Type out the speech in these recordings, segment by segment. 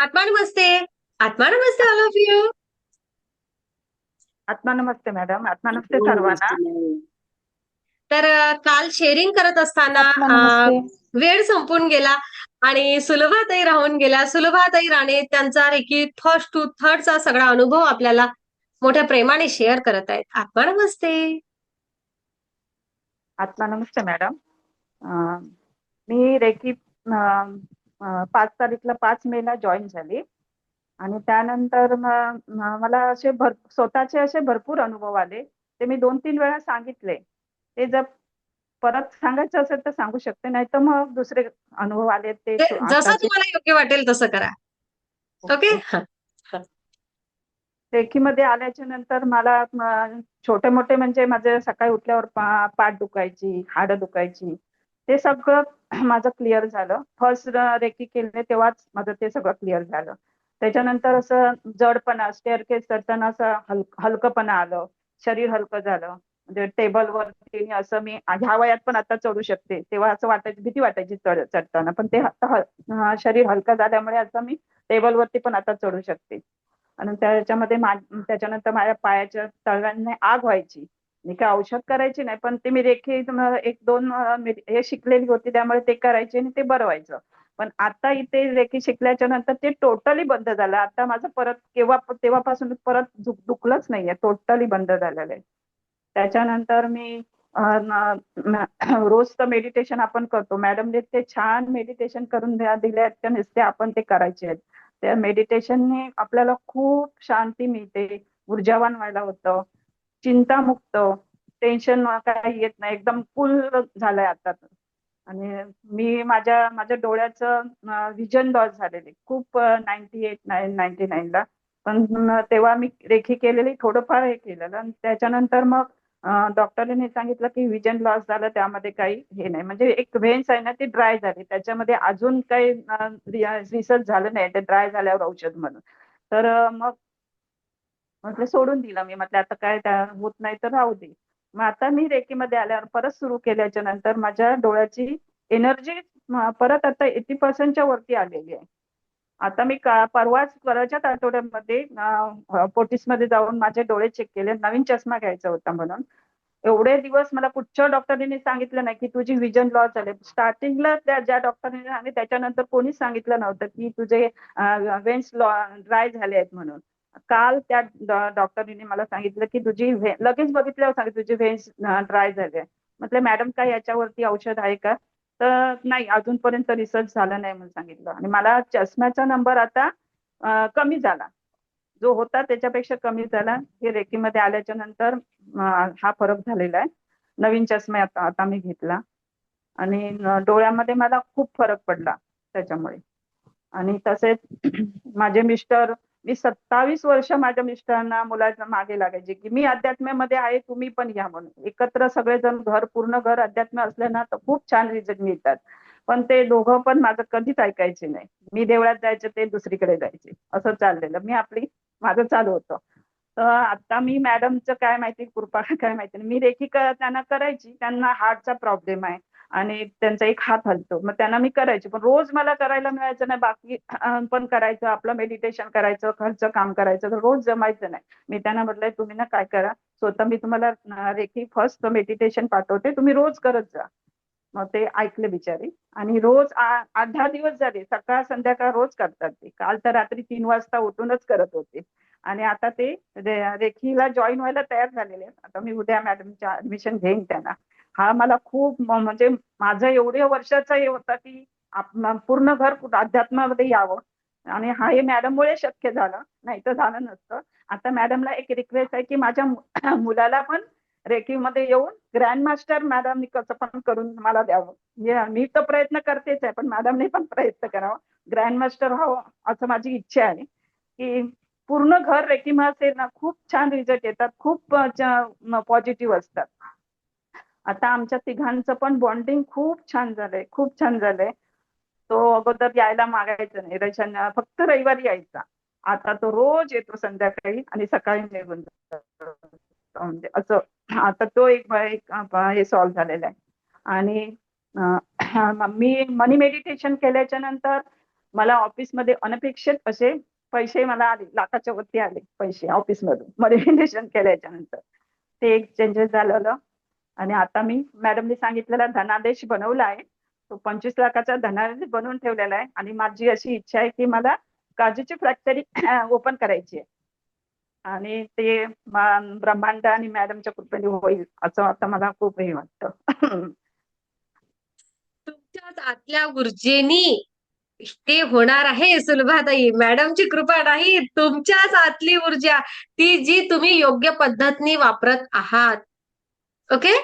आत्मा नमस्ते. आत्मा नमस्ते all of you आत्मा नमस्ते मॅडम आत्मा नमस्ते सर्वांना. तर काल शेअरिंग करत असताना वेळ संपून गेला आणि सुलभाताई राहून गेल्या. सुलभाताई राणे त्यांचा रेकी फर्स्ट टू थर्डचा सगळा अनुभव आपल्याला मोठ्या प्रेमाने शेअर करत आहेत. आत्मा नमस्ते. आत्मा नमस्ते मॅडम मी रेकी पाच तारीखला पाच मे ला जॉईन झाली. आणि त्यानंतर मला असे भर स्वतःचे असे भरपूर अनुभव आले. ते मी दोन तीन वेळा सांगितले. ते जर परत सांगायचं असेल तर सांगू शकते नाही तर मग दुसरे अनुभव आले ते जसं तुम्हाला योग्य वाटेल तसं करा. ओके? रेकीमध्ये आल्याच्यानंतर मला छोटे मोठे म्हणजे माझे सकाळी उठल्यावर पाठ दुखायची हाडं दुखायची. ते सगळं माझं क्लिअर झालं. फर्स्ट रेकी केले तेव्हाच माझं ते सगळं क्लिअर झालं. त्याच्यानंतर असं जडपणा स्टेअरकेस चढताना असं हल हलकंपणा आलं. शरीर हलकं झालं. म्हणजे टेबलवरती असं मी ह्या वयात पण आता चढू शकते. तेव्हा असं वाटायची भीती वाटायची चढ चढताना. पण ते शरीर हलकं झाल्यामुळे असं मी टेबलवरती पण आता चढू शकते. आणि त्याच्यामध्ये त्याच्यानंतर माझ्या पायाच्या तळव्यांनी आग व्हायची. मी काय औषध करायची नाही पण ते मी रेखी एक दोन हे शिकलेली होती त्यामुळे ते करायचे आणि ते बरं व्हायचं पण आता इथे रेखी शिकल्याच्या नंतर ते टोटली बंद झालं. आता माझं परत केव्हा तेव्हापासून परत दुखलंच नाहीये. टोटली बंद झालेलं आहे. त्याच्यानंतर मी रोज तर मेडिटेशन आपण करतो. मॅडमने ते छान मेडिटेशन करून दिले आहेत त्या नुसते आपण ते करायचे आहेत. त्या मेडिटेशनने आपल्याला खूप शांती मिळते. ऊर्जावान व्हायला होतं. चिंतामुक्त टेन्शन काही येत नाही. एकदम कुल झालंय आता तर. आणि मी माझ्या माझ्या डोळ्याचं व्हिजन लॉस झालेले. खूप नाईन्टी एट नाईन नाईन्टी ला. पण तेव्हा मी रेखी केलेली थोडंफार हे केलेलं. आणि त्याच्यानंतर मग डॉक्टरने सांगितलं की विजन लॉस झालं त्यामध्ये काही हे नाही. म्हणजे एक व्हेन्स आहे ना ती ड्राय झाली. त्याच्यामध्ये अजून काही रिसर्च झालं नाही. ते ड्राय झाल्यावर औषध म्हणून. तर मग म्हटलं सोडून दिलं मी. म्हटलं आता काय होत नाही तर राहू दे. मग आता मी रेकीमध्ये आल्यावर परत सुरू केल्याच्यानंतर माझ्या डोळ्याची एनर्जी परत आता एटी पर्सेंटच्या वरती आलेली आहे. आता मी का परवाच परवाच्याच आठवड्यामध्ये पोटीसमध्ये जाऊन माझे डोळे चेक केले. नवीन चष्मा घ्यायचा होता म्हणून. एवढे दिवस मला कुठच्या डॉक्टरने सांगितलं नाही की तुझी विजन लॉस झाले. स्टार्टिंगला त्या ज्या डॉक्टरने आणि त्याच्यानंतर कोणीच सांगितलं नव्हतं की तुझे वेन्स लॉ ड्राय झाले आहेत म्हणून. काल त्या डॉ- मला सांगितलं की तुझी लगेच बघितल्यावर सांगितलं तुझी व्हेन्स ड्राय झाली आहे म्हटलं मॅडम काय याच्यावरती औषध आहे का? तर नाही अजूनपर्यंत रिसर्च झाला नाही म्हणून सांगितलं. आणि मला चष्म्याचा नंबर आता कमी झाला. जो होता त्याच्यापेक्षा कमी झाला. हे रेकीमध्ये आल्याच्यानंतर हा फरक झालेला आहे. नवीन चष्मा आता आता मी घेतला. आणि डोळ्यामध्ये मला खूप फरक पडला त्याच्यामुळे. आणि तसेच माझे मिस्टर मी सत्तावीस वर्ष माझ्या मिस्टरांना मुलाच्या मागे लागायचे. की मी अध्यात्म्यामध्ये आहे तुम्ही पण या म्हणून. एकत्र सगळेजण घर पूर्ण घर अध्यात्म असले ना तर खूप छान रिझल्ट मिळतात. पण ते दोघं पण माझं कधीच ऐकायचे नाही. मी देवळात जायचे ते दुसरीकडे जायचे. असं चाललेलं. मी आपली माझं चालू होतं. तर आता मी मॅडमचं काय माहिती कृपा काय माहिती नाही. मी रेखी त्यांना करायची. त्यांना हार्टचा प्रॉब्लेम आहे. आणि त्यांचा एक हात हलतो. मग त्यांना मी करायची. पण रोज मला करायला मिळायचं नाही. बाकी पण करायचं आपलं मेडिटेशन करायचं घरचं काम करायचं रोज जमायचं नाही. मी त्यांना म्हटलंय तुम्ही ना काय करा? स्वतः मी तुम्हाला रेखी फर्स्ट मेडिटेशन पाठवते. तुम्ही रोज करत जा. मग ते ऐकले बिचारे. आणि रोज अर्धा आठ दहा दिवस झाले. सकाळ संध्याकाळ रोज करतात ते. काल तर रात्री तीन वाजता उठूनच करत होते. आणि आता ते रेखीला जॉईन व्हायला तयार झालेले आहेत. आता मी उद्या मॅडमच्या ऍडमिशन घेईन त्यांना. हा मला खूप म्हणजे माझं एवढ्या वर्षाचा हे होता की पूर्ण घर अध्यात्मामध्ये यावं. आणि हा हे मॅडममुळे शक्य झालं. नाही तर झालं नसतं. आता मॅडमला एक रिक्वेस्ट आहे की माझ्या मुलाला पण रेकीमध्ये येऊन ग्रँड मास्टर मॅडमनी कसं पण करून मला द्यावं. मी तर प्रयत्न करतेच आहे पण मॅडमने पण प्रयत्न करावा. ग्रँड मास्टर व्हावं असं माझी इच्छा आहे. की पूर्ण घर रेकीमा असेल ना खूप छान रिझल्ट येतात. खूप पॉझिटिव्ह असतात. आता आमच्या तिघांचं पण बॉन्डिंग खूप छान झालंय खूप छान झालंय. तो अगोदर यायला मागायचा नाही रशन फक्त रविवारी यायचा. आता तो रोज येतो संध्याकाळी आणि सकाळी निघून जातो. म्हणजे असं आता तो एक हे सॉल्व्ह झालेला आहे. आणि मी मनी मेडिटेशन केल्याच्यानंतर मला ऑफिसमध्ये अनपेक्षित असे पैसे मला आले लाखाच्या वरती आले पैसे ऑफिसमधून मेडिटेशन केल्याच्यानंतर. ते एक चेंजेस झालेलं आणि आता मी मॅडमने सांगितलेला धनादेश बनवला आहे. तो पंचवीस लाखाचा धनादेश बनवून ठेवलेला आहे. आणि माझी अशी इच्छा आहे की मला काजूची फॅक्टरी ओपन करायची आहे. आणि ते ब्रह्मांड आणि मॅडमच्या कृपेने होईल असं आता मला खूप हे वाटतं. तुमच्याच आतल्या ऊर्जेनी ते होणार आहे सुलभाताई. मॅडमची कृपा नाही तुमच्याच आतली ऊर्जा ती जी तुम्ही योग्य पद्धतीने वापरत आहात. ओके?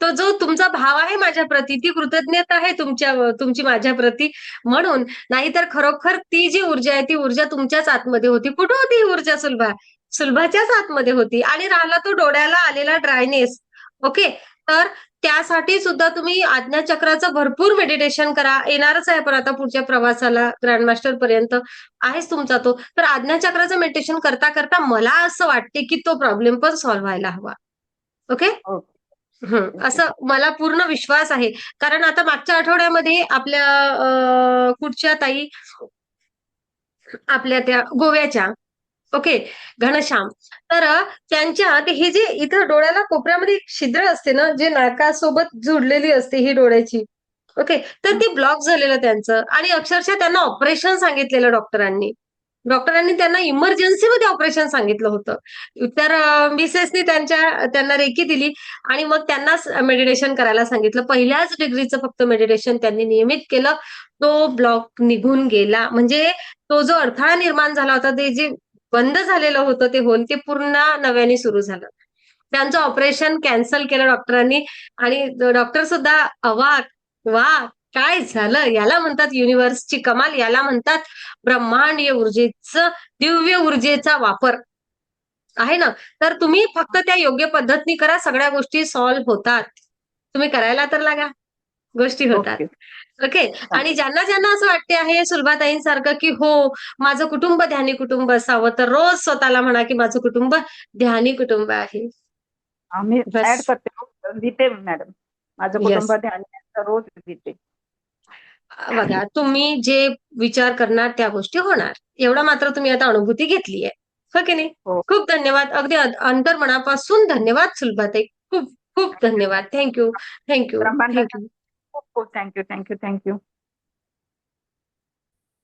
तो जो तुमचा भाव आहे माझ्या प्रती ती कृतज्ञता आहे तुमच्या तुमची माझ्या प्रती म्हणून. नाहीतर खरोखर ती जी ऊर्जा आहे ती ऊर्जा तुमच्याच आतमध्ये होती. कुठं होती ही ऊर्जा सुलभा? सुलभाच्याच आतमध्ये होती. आणि राहिला तो डोळ्याला आलेला ड्रायनेस ओके? तर त्यासाठी सुद्धा तुम्ही आज्ञाचक्राचं भरपूर मेडिटेशन करा. येणारच आहे पण आता पुढच्या प्रवासाला ग्रँडमास्टर पर्यंत आहेच तुमचा तो. तर आज्ञाचक्राचं मेडिटेशन करता करता मला असं वाटते की तो प्रॉब्लेम पण सॉल्व्ह व्हायला हवा. ओके. हम्म, असं मला पूर्ण विश्वास आहे. कारण आता मागच्या आठवड्यामध्ये आपल्या कुठच्या ताई आपल्या त्या गोव्याच्या ओके घनश्याम. तर त्यांच्या ते हे जे इथं डोळ्याला कोपऱ्यामध्ये एक छिद्र असते ना जे नाकासोबत जुडलेली असते ही डोळ्याची. ओके तर ती ब्लॉक झालेलं त्यांचं. आणि अक्षरशः त्यांना ऑपरेशन सांगितलेलं डॉक्टरांनी. डॉक्टरांनी त्यांना इमर्जन्सीमध्ये ऑपरेशन सांगितलं होतं. तर मिसेसनी त्यांच्या त्यांना रेकी दिली आणि मग त्यांना मेडिटेशन करायला सांगितलं. पहिल्याच डिग्रीचं फक्त मेडिटेशन त्यांनी नियमित केलं. तो ब्लॉक निघून गेला. म्हणजे तो जो अडथळा निर्माण झाला होता ते जे बंद झालेलं होतं ते होल ते पूर्ण नव्याने सुरू झालं. त्यांचं ऑपरेशन कॅन्सल केलं डॉक्टरांनी आणि डॉक्टर सुद्धा अवाक वा काय झालं? याला म्हणतात युनिव्हर्सची कमाल याला म्हणतात ब्रह्मांडीय ऊर्जेचं दिव्य ऊर्जेचा वापर. आहे ना? तर तुम्ही फक्त त्या योग्य पद्धतीने करा सगळ्या गोष्टी सॉल्व्ह होतात. तुम्ही करायला तर लागा. गोष्टी होतात. ओके. आणि ज्यांना ज्यांना असं वाटते आहे सुलभाताईंसारखं की हो माझं कुटुंब ध्यानी कुटुंब असावं तर रोज स्वतःला म्हणा की माझं कुटुंब ध्यानी कुटुंब आहे. आम्ही बस. ऍड करते. लिहिते मॅडम. माझं Yes. कुटुंब ध्यान रोज लिहिते. बघा तुम्ही जे विचार करणार त्या गोष्टी होणार. एवढा मात्र तुम्ही आता अनुभूती घेतली आहे. हो की नाही? हो. खूप धन्यवाद. अगदी अंतर्मनापासून धन्यवाद सुलभाताई खूप खूप धन्यवाद. थँक्यू थँक्यू ब्रह्मांड- थँक्यू खूप खूप थँक्यू थँक्यू थँक्यू